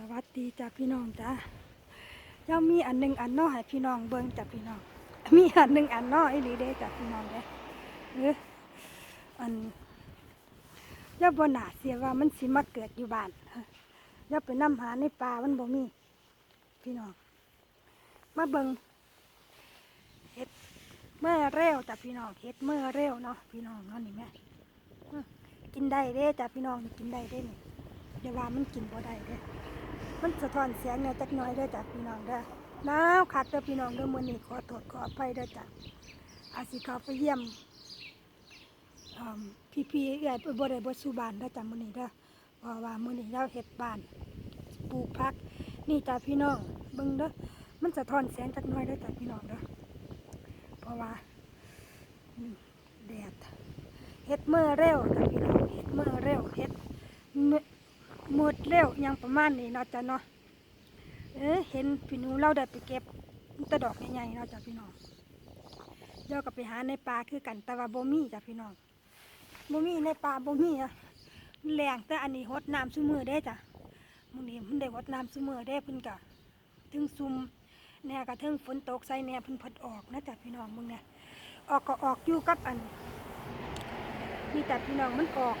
สวัสดีจ้าพี่น้องจ้าเจ้ามีอันหนึ่งอันน้อให้พี่น้องเบิ่งจ้าพี่น้อง มีอันหนึ่งอันน้ออีหลีเด้จ้าพี่น้องเด้เอออันเจ้าบ่น่าเสียว่ามันสิมาเกิดอยู่บ้านเออเจ้าไปนำหาในป่ามันบ่มี พี่น้อง มาเบิ่งเฮ็ดเมื่อเร็วจ้าพี่น้องเฮ็ดเมื่อเร็วเนาะพี่น้องเนาะนี่แม่อืมกินได้เด้จ้าพี่น้องกินได้เด้นี่อย่าว่ามันกินบ่ได้เด้ มันสะท้อนเสียงเนี่ยจักหน้อยเด้อจ้ะพี่น้องเด้อหนาวคักเด้อพี่น้องเด้อมื้อนี้ขอโทษขออภัยเด้อจ้ะอาจสิเข้าไปเยี่ยมเอิ่มพี่ๆเอื้อยบ่ได้บ่สู่บ้านเด้อจ้ะมื้อนี้เด้อเพราะว่ามื้อนี้เราเฮ็ดบ้านปลูกผัก นี่จ้ะพี่น้องเบิ่งเด้อมันสะท้อนเสียงจักหน้อยเด้อจ้ะพี่น้องเด้อเพราะว่าแดดเฮ็ดมื้อเร็วจ้ะพี่น้อง ดเร็วยังประมาณนี้เนาะจ้ะเนาะเอ้ยเห็นพี่นูเราได้ไปเก็บตะดอกใหญ่ๆเนาะจ้ะพี่น้องเดี๋ยวก็ไปหาในป่าคือกันแต่ว่าบ่มีจ้ะพี่น้องบ่มีในป่าบ่มีอะแรงแต่อันนี้หดน้ำซุมือได้จ้ะมื้อนี้มันได้หดน้ำซุมือได้เพิ่นก็ถึงซุมแหน่ก็ถึงฝนตกใส่แหน่เพิ่นพดออกนะจ้ะพี่น้องมึงเนี่ยออกก็ออกอยู่กับอันนี่แต่พี่น้องมันออก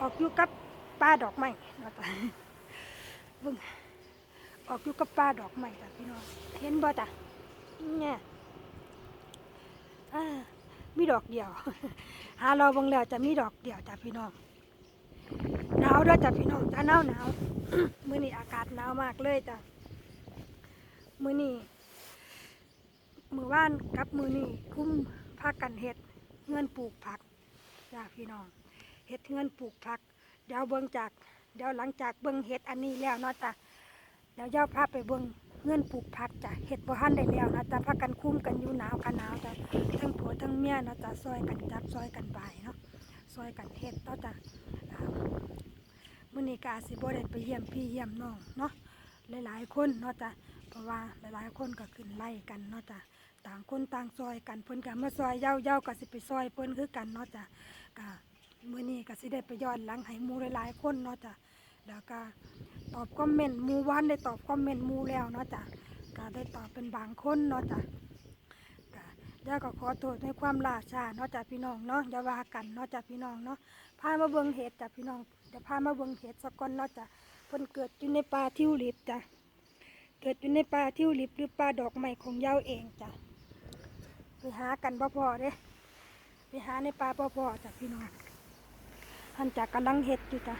ออกอยู่กับ ป้าดอกไม้นะจ้ะเบิ่งออกอยู่กับป้าดอกไม้จ้ะพี่น้องเห็นบ่จ้ะเนี่ยอ่ามีดอกเดียว หาเราบิ่งแล้วจะมีดอกเดียวจ้ะพี่น้องหนาวด้วยจ้ะพี่น้องจ้ะหนาวหนาวมื้อนี้อากาศหนาวมากเลยจ้ะมื้อนี้มือว่านกับมื้อนี้คุ้มพากันเฮ็ดเงินปลูกผักจ้ะพี่น้องเฮ็ดเงินปลูกผัก ดี๋ยวเบิ่งจาก เดี๋ยวหลังจากเบิ่งเห็ดอันนี้แล้วเนาะจ้ะเดี๋ยวย้าพาไปเบิ่งเงื่อนปลูกผักจ้ะเห็ดบ่ทันได้แล้วนะจ้ะพากันคุ้มกันอยู่หนาวกันหนาวจ้ะทั้งผัวทั้งเมียเนาะจ้ะซอยกันจับซอยกันไปเนาะซอยกันเฮ็ดเนาะจ้ะมื้อนี้ก็อาจสิบ่ได้ไปเยี่ยมพี่เยี่ยมน้องเนาะหลายๆคนเนาะจ้ะเพราะว่าหลายๆคนก็ขึ้นไล่กันเนาะจ้ะต่างคนต่างซอยกันเพิ่นก็มาซอยเย้าเย้าก็สิไปซอยเพิ่นคือกันเนาะจ้ะก็ มื่อนี้ก็สิได้ไปย้อนหลังให้หมูหลายๆคนเนาะจ้ะแล้วก็ตอบคอมเมนต์หมูวานได้ตอบคอมเมนต์หมูแล้วเนาะจ้ะก็ได้ตอบเป็นบางคนเนาะจ้ะก็ย่าก็ขอโทษในความล่าช้าเนาะจ้ะพี่น้องเนาะอย่าว่ากันเนาะจ้ะพี่น้องเนาะพามาเบิ่งเห็ดจ้ะพี่น้องเดี๋ยวพามาเบิ่งเห็ดสักก่อนเนาะจ้ะเพิ่นเกิดอยู่ในป่าทิวลิปจ้ะเกิดอยู่ในป่าทิวลิปหรือป่าดอกไม้ของเย้าเองจ้ะไปหากันบ่พอเด้ไปหาในป่าบ่พอจ้ะพี่น้อง ท่านจะกำลังเห็ดอยู่จ้ะ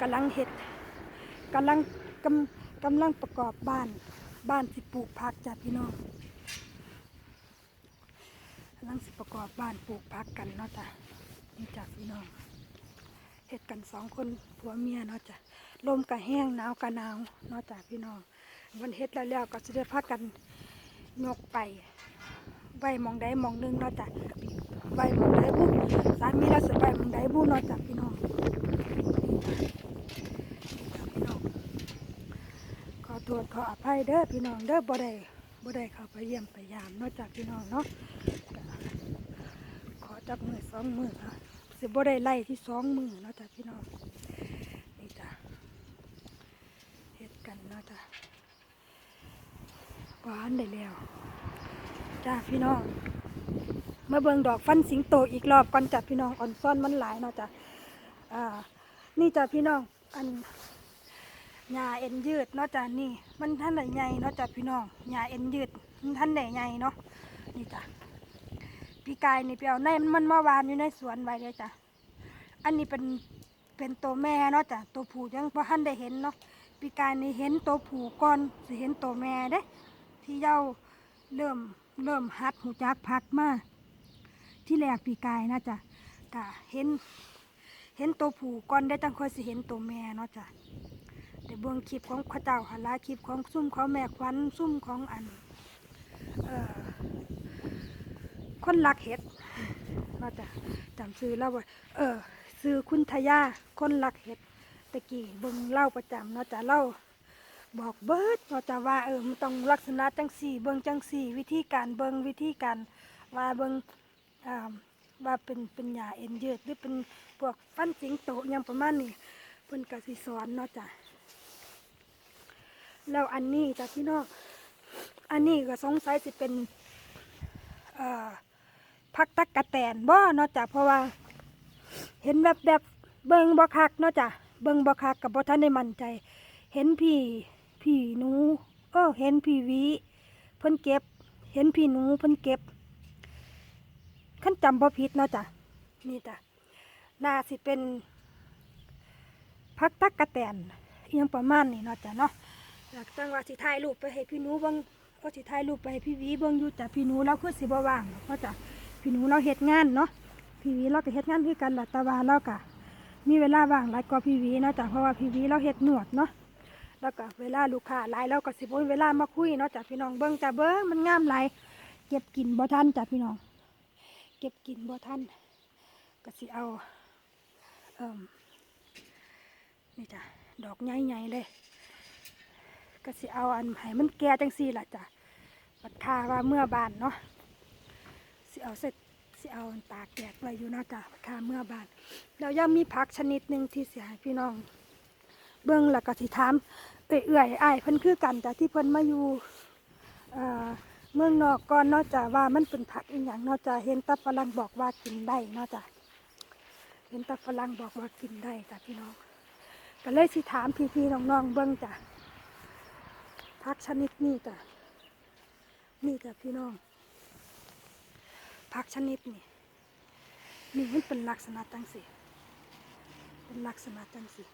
กำลังเห็ดกำลังกำกำลังประกอบบ้าน บ้านสิปลูกผักจ้ะพี่น้องกำลังสิประกอบบ้านปลูกผักกันเนาะจ้ะนี่จ้ะพี่น้องเห็ดกันสองคนผัวเมียเนาะจ้ะลมกะแห้งหนาวกะหนาวเนาะจ้ะพี่น้องวันเห็ดแล้วแล้วก็จะได้พักกันยกไปไว้มองใดหมองหนึงเนาะจ้ะใบหมองได้ สามีเราสิใบหมองได้บุเนอกจากพี่น้องพี่น้อง ขอโทษขออภัยเด้อพี่น้องเด้อบ่ได้บ่ได้เข้าไปเยี่ยมไปยามนอกจากพี่น้องเนาะขอจับมือสองมือค่ะสิบ่ได้ไล่ที่สองมือเนาะจากพี่น้องนี่จ้ะเฮ็ดกันเนาะจ้ะหวานได้แล้วจ้าพี่น้อง มาเบิงดอกฟันสิงโตอีกรอบก่อนจ้ะพี่น้องอ่อนซ่อนมันหลายเนาะจ้ะอ่านี่จ้ะพี่น้องอันหญ้าเอ็นยืดเนาะจ้ะนี่ มันท่านไหนใหญ่เนาะจ้ะพี่น้องหญ้าเอ็นยืดมันท่านไหนใหญ่เนาะนี่จ้ะพี่กายนี่ไปเอาในมันมาวานอยู่ในสวนไว้เลยจ้ะอันนี้เป็นเป็นตัวแม่เนาะจ้ะตัวผู้ยังพอท่านได้เห็นเนาะพี่กายนี่เห็นตัวผู้ก่อนสิเห็นตัวแม่เด้ที่เย้าเริ่มเริ่มหัดหูจักพักมา ที่แรกปีกายนะจ๊ะกะเห็น เห็นตัวผูก่อนได้จังค่อยสิเห็นตัวแม่เนาะจ้ะแต่เบื้องคลิปของข้าเจ้าหนลาคลิปของซุ่มของแม่ควันซุ่มของอันเอ่อคนรักเห็ดเนาะจ้ะจำซื้อเล่าว่าเออซื้อคุณทยาคนรักเห็ดตะกี้เบิ่งเล่าประจำเนาะจ้ะเล่าบอกเบิดเนาะจ้ะว่าเออมันต้องลักษณะจังสี่ เบิ่งจังสี่ วิธีการเบิ่งวิธีการว่าเบิ่ง ว่าเป็นเป็นหญ้าเอ็นยืดหรือเป็นพวกฟันสิงโตอหยังประมาณนี้เพิ่นกสิสอนเนาะจ้ะแล้วอันนี้จ้ะพี่น้องอันนี้ก็สงสัยสิเป็นพักตักกะแตนบ่เนาะจ้ะเพราะว่า เห็นแบบแบบเบิงบ่คักเนาะจ้ะเบิงบ่คักกับบ่ทันได้มั่นใจ เห็นพี่พี่หนู เออเห็นพี่วีเพิ่นเก็บ เห็นพี่หนูเพิ่นเก็บ ขั้นจำบ่ผิดเนาะจ้ะนี่จ้ะน่าสิเป็นพักตักกะแตนเอหยังประมาณนี้เนาะจ้ะเนาะหลักตั้งว่าสิถ่ายรูปไปให้พี่หนูเบิงก็สิถ่ายรูปไปให้พี่วีเบิงอยู่จ้ะพี่หนูเราคือสิบ่ว่างเนาะจ้ะพี่หนูเราเฮ็ดงานเนาะพี่วีเราก็เฮ็ดงานคือกันหล่ะแต่ว่าเราก็มีเวลาว่างหลายกว่าพี่วีเนาะจ้ะเพราะว่าพี่วีเราเฮ็ดหนวดเนาะแล้วก็เวลาลูกค้าหลายเราก็สิบ่มีเวลามาคุยเนาะจ้ะพี่น้องเบิ่งจ้ะเบิ่งมันงามหลายเก็บกินบ่ทันจ้ะพี่น้อง ก็บกินบ่ทันก็สิเอาเอ่มนี่จ้ะดอกใหญ่ๆเลย ก็สิเอาอันให้มันแก่จังซี่ล่ะจ้ะบัดคาว่าเมื่อบานเนาะสิเอาเสร็จสิเอาตากแดดไว้อยู่เนาะจ้ะบัดคาเมื่อบานแล้วยังมีผักชนิดหนึ่งที่เสิให้พี่น้อง เบิ่งแล้วก็สิถามเอื่อยเอื่อยๆอ้ายเพิ่นคือกันจ้ะที่เพิ่นมาอยู่เอ่อ เมืองนอกก่อนนอกจากว่ามันเป็นผักอีหยังนอกจากเห็นตาฝรั่งบอกว่ากินได้นอกจากเห็นตาฝรั่งบอกว่ากินได้จ้ะพี่น้อง ก็เลยสิถามพี่ๆน้องๆเบิ่งจ้ะผักชนิดนี้จ้ะนี่จ้ะพี่น้องผักชนิดนี้นี่มันเป็นลักษณะจังสิเป็นลักษณะจังสิ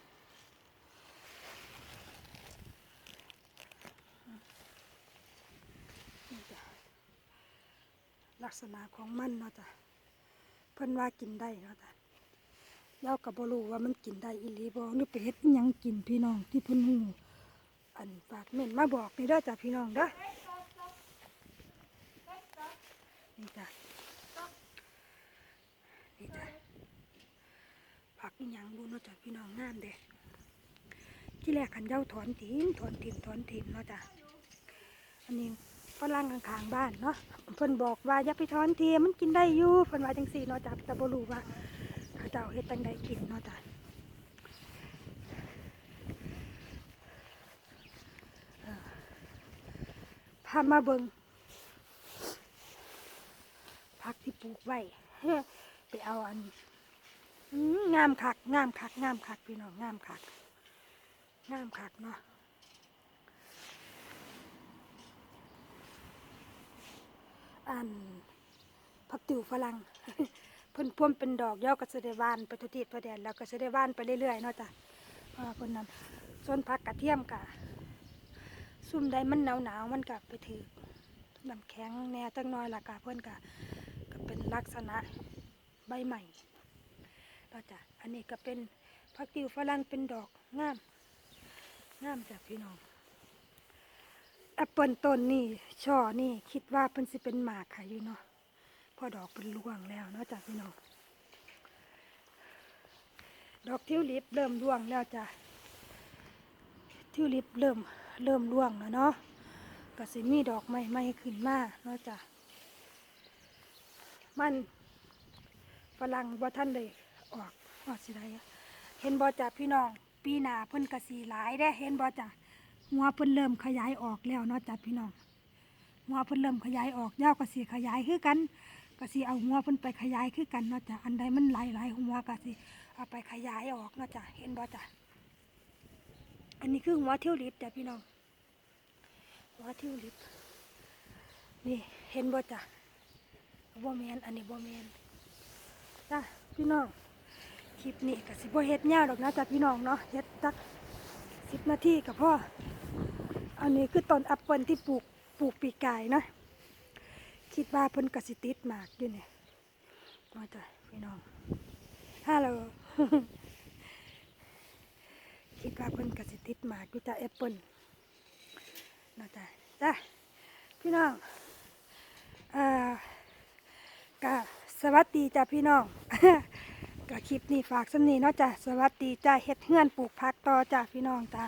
นี่จ้ะ ลักษณะของมันเนาะจ้ะเพิ่นว่ากินได้เนาะจ้ะเราก็บ่รู้ว่ามันกินได้อีหลีบ่หรือไปเฮ็ดยังกินพี่น้องที่เพิ่นฮู้อันฝากเม่นมาบอกนี่เด้อจ้ะพี่น้องเด้อนี่จ้ะนี่จ้ะผักยังบ่เนาะจ้ะพี่น้องงามเด้ที่แรกคันเจ้าถอนทิ้งถอนทิ้งถอนทิ้งเนาะจ้ะอันนี้ ฝรั่งข้างๆบ้านเนาะเพิ่นบอกว่าอย่าไปถอนเทียมันกินได้อยู่เพิ่นว่าจังซี่เนาะจ้ะแต่บ่รู้ว่าเขาเจ้าเฮ็ดจังใดกินเนาะจ้ะพามาเบิ่งผักที่ปลูกไว้ไปเอาอันงามคักงามคักงามคักพี่น้องงามคักงามคักเนาะ อันผักติ๋วฝรั่งเพิ่นพ่วมเป็นดอกย่อก็จะได้หวานไปทุกทิศทุกแดนแล้วก็จะได้หวานไปเรื่อยๆเนาะจ้ะอ่าเพิ่นนั้นส่วนผักกระเทียมกะซุ่มใดมันหนาวๆมันก็ไปถือน้ำแข็งแน่จังน้อยละกะเพิ่นกะก็เป็นลักษณะใบใหม่เนาะจ้ะอันนี้ก็เป็นผักติ๋วฝรั่งเป็นดอกงามงามจ้ะพี่น้อง อปเปิลต้นนี่ช่อนี่คิดว่าเพิ่นสิเป็นหมากค่ะอยู่เนาะพอดอกเป็นร่วงแล้วเนาะจ้ะพี่น้องดอกทิวลิปเริ่มร่วงแล้วจ้ะทิวลิปเริ่มเริ่มร่วงแล้วเนาะก็สิมีดอกใหม่ๆขึ้นมาเนาะจ้ะมันฝรั่งบ่ท่านเลยออกออกสิได้เห็นบ่จ้ะพี่น้อง ปีหน้าเพิ่นก็สีหลายได้เห็นบ่จ้ะ หัวเพิ่นเริ่มขยายออกแล้วเนาะจ้ะพี่น้องหัวเพิ่นเริ่มขยายออกยาวก็สิขยายคือกันก็สิเอาหัวเพิ่นไปขยายคือกันเนาะจ้ะอันใดมันหลายหลายหัวก็สิเอาไปขยายออกเนาะจ้ะเห็นบ่จ้ะอันนี้คือหัวเทิวลิปจ้ะพี่น้องหัวเทิวลิปนี่เห็นบ่จ้ะบ่แมนอันนี้บ่แมนจ้ะพี่น้องคลิปนี้ก็สิบ่เฮ็ดยาวดอกนะจ้ะพี่น้องเนาะเฮ็ดจักสิบนาทีกับพ่อ อันนี้คือต้นแอปเปิลที่ปลูกปลูกปีกายนะคิดว่าเพิ่นกสิติดหมากอยู่เนี่ยมาจ้ะพี่น้องฮัลโหลคิดว่าเพิ่นกสิติดหมากอยู่จ้ะแอปเปิลนะจ้ะจ้ะพี่น้องอ่ากะสวัสดีจ้ะพี่น้องกะคลิปนี้ฝากสำนีเนาะจ้ะสวัสดีจ้ะเฮ็ดเฮือนปลูกผักต่อจ้ะพี่น้องจ้ะ